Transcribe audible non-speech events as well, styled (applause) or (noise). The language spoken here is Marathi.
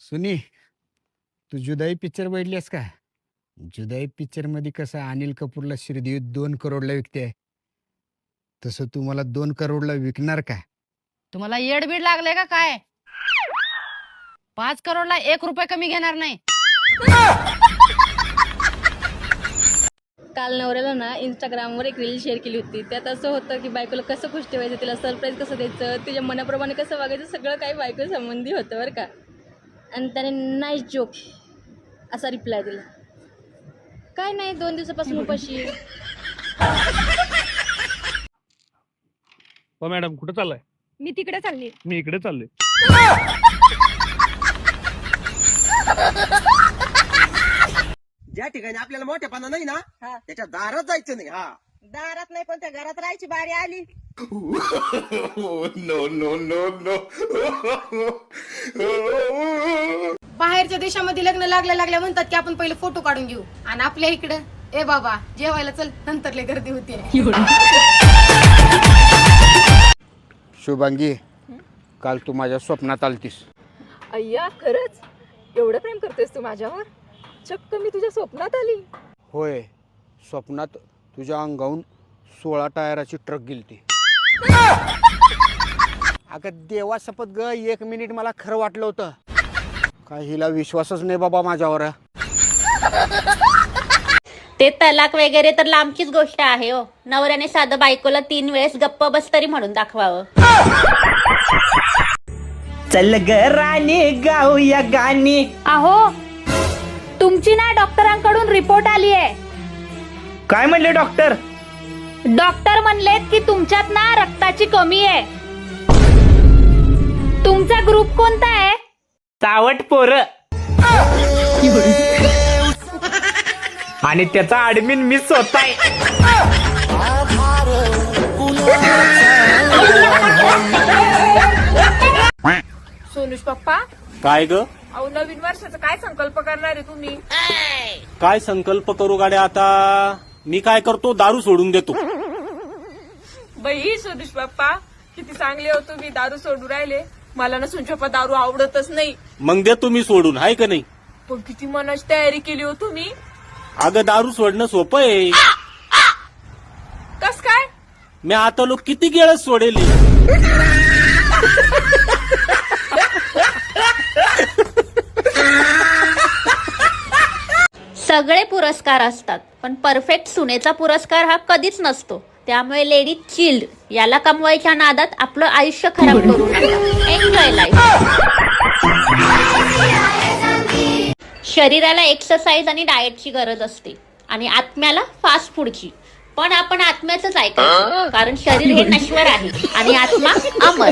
सुनी तू जुदाई पिक्चर बघितलीस का? जुदाई पिक्चरमध्ये कसं अनिल कपूरला श्रीदेवी दोन करोडला विकते. तसं तू मला दोन करोडला विकणार का? तुम्हाला येडबीड लागले का काय? पाच करोडला एक रुपये कमी घेणार नाही. काल नवऱ्याला ना इंस्टाग्रामवर एक रील शेअर केली होती. त्यात असं होतं की बायकोला कसं खुश ठेवायचं तिला सरप्राईज कसं द्यायचं तिच्या मनाप्रमाणे कसं वागायचं सगळं काही बायको संबंधी होतं बरं का. आणि त्याने नाईस जोक असा रिप्लाय दिला. काय नाही दोन दिवसापासून उपाशी. हो मॅडम कुठं चाललाय? मी तिकडे चालली. मी इकडे चाललोय. ज्या ठिकाणी आपल्याला मोठेपणा नाही ना त्याच्या दारात जायचं नाही हा. दारात नाही पण त्या घरात राहायची बारी आली. बाहेरच्या देशामध्ये लग्न लागल्या लागल्या म्हणतात की आपण पहिले फोटो काढून घेऊ. आणि आपल्या इकडं ए बाबा जेवायला चल नंतर लय गर्दी होती. शुभांगी काल तू माझ्या स्वप्नात आलतीस. अय्या खरंच? एवढं प्रेम करतेस तू माझ्यावर? चक्क मी तुझ्या स्वप्नात आली. होय स्वप्नात तुझ्या अंगाहून सोळा टायराची ट्रक गेलती. (laughs) अगं देवा शपथ ग एक मिनिट मला खरं वाटलं होतं. काय हिला विश्वासच नाही बाबा माझ्यावर. ते तलाक वगैरे तर लांबचीच गोष्ट आहे हो. नवऱ्याने साधं बायकोला तीन वेळेस गप्प बस तरी म्हणून दाखवावं. चल ग राणी गाऊया गाणी. अहो तुमची ना डॉक्टरांकडून रिपोर्ट आली आहे काय म्हणले डॉक्टर? डॉक्टर म्हणलेत की तुमच्यात ना रक्ताची कमी आहे. तुमचा ग्रुप कोणता आहे? चावट पोर. आणि त्याचा ऍडमिन मिस स्वतः सोनुष पप्पा काय ग? अहो नवीन वर्षाचा काय संकल्प करणार आहे तुम्ही? काय संकल्प करू गाड्या आता? मी काय करतो? दारू सोडून देतो. बाई सोनुष पप्पा किती चांगले हो तुम्ही दारू सोडू राहिले. मला ना सोनुष पप्पा दारू आवडतच नाही. मग देतो मी सोडून हाय का नाही? पण किती मनाची तयारी केली हो तुम्ही. अगं दारू सोडणं सोपं आहे. कस काय? मी आता लोक किती गेळच सोडेल. सगळे पुरस्कार असतात पण परफेक्ट सुनेचा पुरस्कार हा कधीच नसतो. त्यामुळे लेडी चिल्ड याला कमवायच्या नादात आपलं आयुष्य खराब करू नका एन्जॉय लाईफ शरीराला एक्सरसाइज आणि डाएटची गरज असते आणि आत्म्याला फास्ट फूडची पण आपण आत्म्याच ऐकायचं कारण शरीर हे नश्वर आहे आणि आत्मा अमर.